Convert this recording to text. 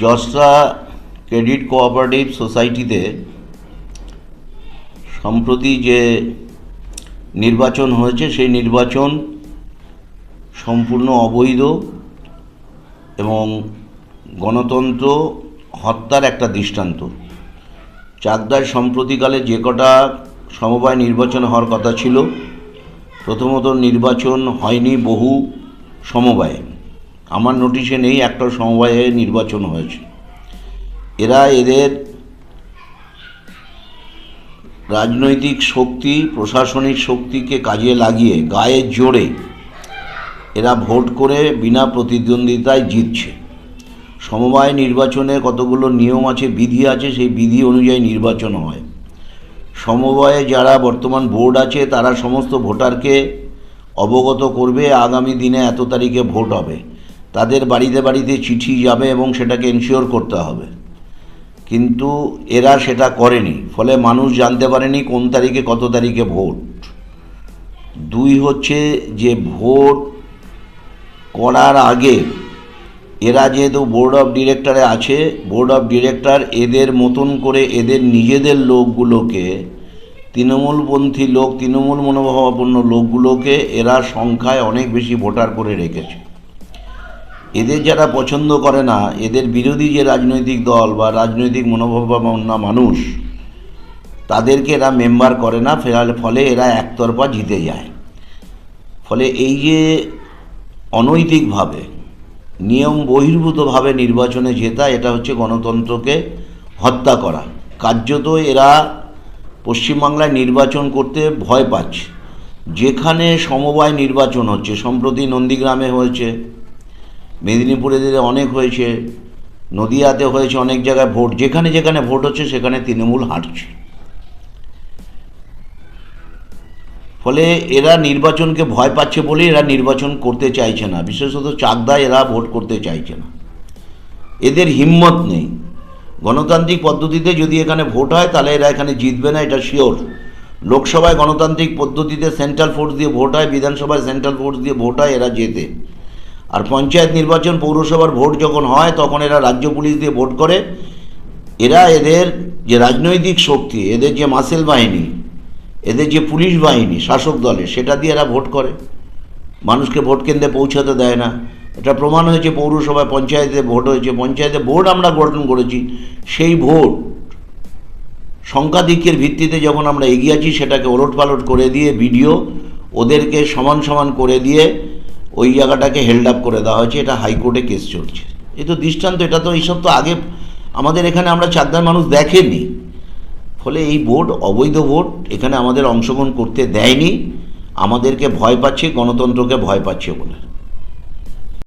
জসরা credit cooperative সোসাইটিতে সম্প্রতি যে নির্বাচন হয়েছে, সেই নির্বাচন সম্পূর্ণ অবৈধ এবং গণতন্ত্র হত্যার একটা দৃষ্টান্ত। চাকদায় সম্প্রতিকালে যে কটা সমবায় নির্বাচন হওয়ার কথা ছিল, প্রথমত নির্বাচন হয়নি বহু সমবায়ে। আমার নোটিশে নেই, একটা সমবায়ে নির্বাচন হয়েছে। এরা এদের রাজনৈতিক শক্তি, প্রশাসনিক শক্তিকে কাজে লাগিয়ে গায়ের জোরে এরা ভোট করে বিনা প্রতিদ্বন্দ্বিতায় জিতছে। সমবায় নির্বাচনে কতগুলো নিয়ম আছে, বিধি আছে, সেই বিধি অনুযায়ী নির্বাচন হয়। সমবায়ে যারা বর্তমান বোর্ড আছে, তারা সমস্ত ভোটারকে অবগত করবে, আগামী দিনে এত তারিখে ভোট হবে। তাদের বাড়িতে বাড়িতে চিঠি যাবে এবং সেটাকে এনশিওর করতে হবে। কিন্তু এরা সেটা করেনি। ফলে মানুষ জানতে পারেনি কোন তারিখে কত তারিখে ভোট। দুই হচ্ছে যে ভোট করার আগে এরা যেহেতু বোর্ড অফ ডিরেক্টরে আছে বোর্ড অফ ডিরেক্টর এদের মতন করে এদের নিজেদের লোকগুলোকে, তৃণমূলপন্থী লোক, তৃণমূল মনোভাবাপন্ন লোকগুলোকে এরা সংখ্যায় অনেক বেশি ভোটার করে রেখেছে। এদের যারা পছন্দ করে না, এদের বিরোধী যে রাজনৈতিক দল বা রাজনৈতিক মনোভাবাপন্ন মানুষ, তাদেরকে এরা মেম্বার করে না ফেরার ফলে এরা একতরফা জিতে যায়। ফলে এই যে অনৈতিকভাবে, নিয়ম বহির্ভূতভাবে নির্বাচনে জেতা, এটা হচ্ছে গণতন্ত্রকে হত্যা করা। কার্যত এরা পশ্চিমবাংলায় নির্বাচন করতে ভয় পাচ্ছে। যেখানে সমবায় নির্বাচন হচ্ছে, সম্প্রতি নন্দীগ্রামে হয়েছে মেদিনীপুরে অনেক হয়েছে, নদিয়াতে হয়েছে অনেক জায়গায় ভোট, যেখানে যেখানে ভোট হচ্ছে সেখানে তৃণমূল হাঁটছে। ফলে এরা নির্বাচনকে ভয় পাচ্ছে বলে এরা নির্বাচন করতে চাইছে না। বিশেষত চাকদায় এরা ভোট করতে চাইছে না। এদের হিম্মত নেই। গণতান্ত্রিক পদ্ধতিতে যদি এখানে ভোট হয়, তাহলে এরা এখানে জিতবে না, এটা শিওর। লোকসভায় গণতান্ত্রিক পদ্ধতিতে সেন্ট্রাল ফোর্স দিয়ে ভোট হয়, বিধানসভায় সেন্ট্রাল ফোর্স দিয়ে ভোট হয়, এরা জেতে। আর পঞ্চায়েত নির্বাচন পৌরসভার ভোট যখন হয়, তখন এরা রাজ্য পুলিশ দিয়ে ভোট করে। এরা এদের যে রাজনৈতিক শক্তি, এদের যে মাসেল বাহিনী, এদের যে পুলিশ বাহিনী, শাসক দলের, সেটা দিয়ে এরা ভোট করে। মানুষকে ভোট কেন্দ্রে পৌঁছাতে দেয় না। এটা প্রমাণ হয়েছে পৌরসভায় পঞ্চায়েতে ভোট হয়েছে। পঞ্চায়েতে ভোট আমরা গঠন করেছি। সেই ভোট সংখ্যাধিক্যের ভিত্তিতে যখন আমরা এগিয়ে আছি, সেটাকে ওলট পালট করে দিয়ে, ভিডিও ওদেরকে সমান সমান করে দিয়ে ওই জায়গাটাকে হেল্ড আপ করে দেওয়া হয়েছে, এটা হাইকোর্টে কেস চলছে। এ তো দৃষ্টান্ত, এটা তো এইসব তো আগে আমাদের এখানে আমরা চাকদার মানুষ দেখেনি। ফলে এই ভোট, অবৈধ ভোট, এখানে আমাদের অংশগ্রহণ করতে দেয়নি। আমাদেরকে ভয় পাচ্ছে, গণতন্ত্রকে ভয় পাচ্ছে বলে।